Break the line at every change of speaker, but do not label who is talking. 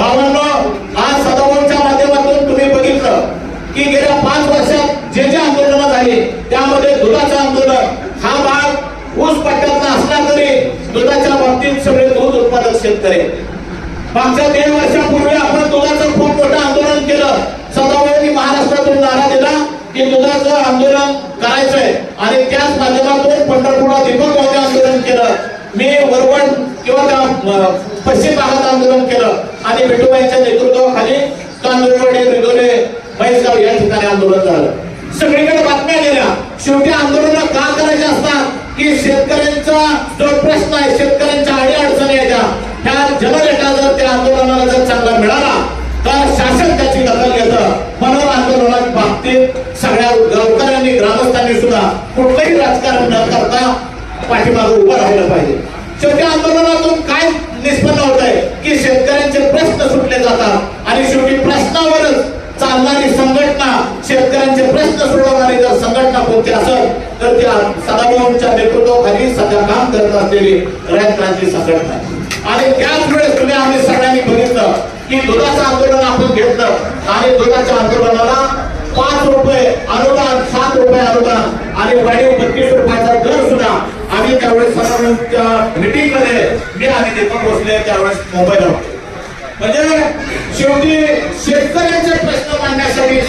भावांनो आज सदाभाऊच्या माध्यमातून तुम्ही बघितलं की गेल्या पाच वर्षात जे जे आंदोलन झाले त्यामध्ये दुधाचं आंदोलन हा भाग ऊस पट्ट्यातला असला तरी दुधाच्या बाबतीत सगळे दूध उत्पादक शेतकरी. मागच्या दीड वर्षापूर्वी आपण दुधाचं खूप मोठं आंदोलन केलं. सदाभाऊंनी महाराष्ट्रातून नारा दिला की दुधाचं आंदोलन करायचंय. आणि त्याच माध्यमातून पंढरपुरात दीपक भाऊने आंदोलन केलं. मी वरवण किंवा त्या अं, पश्चिम भागात आंदोलन केलं आणि विठुबाईंच्या नेतृत्वाखाली कांदुरवडे रिदोले म्हैसगाव या ठिकाणी आंदोलन झालं. सगळीकडे बातम्या गेल्या शेवटी आंदोलन का करायचे असतात? की शेतकऱ्यांचा जो प्रश्न आहे शेतकऱ्यांच्या अडी अडचणी यायच्या ह्या जनरेटा जर त्या आंदोलनाला जर चांगला मिळाला तर शासन त्याची दखल घेतं. म्हणून आंदोलनाच्या बाबतीत सगळ्या गावकऱ्यांनी ग्रामस्थांनी सुद्धा कुठलंही राजकारण न करता पाठीमागे उभं राहिलं पाहिजे. शेवटी आंदोलनातून काय निष्पन्न होत आहे की शेतकऱ्यांचे जातात आणि शेवटी प्रश्नावरच चालणारी संघटना शेतकऱ्यांचे प्रश्न सोडवणारी जर संघटना कोणती असेल तर त्या सदाभाऊंच्या नेतृत्वाखाली सध्या काम करत असलेली रयत क्रांती संघटना. आणि त्याच वेळेस तुम्ही आम्ही सगळ्यांनी बघितलं की दुधाचं आंदोलन आपण घेतलं. आणि दुधाच्या आंदोलनाला पाच रुपये अनुदान सात रुपये अनुदान आणि वाढीव बत्तीस रुपयाचा दर सुद्धा आम्ही त्यावेळेस सदाभाऊंच्या मिटिंगमध्ये मी आम्ही दीपक भोसले त्यावेळेस मुंबईला होतो. म्हणजे शेवटी शेतकऱ्यांचे प्रश्न मांडण्यासाठी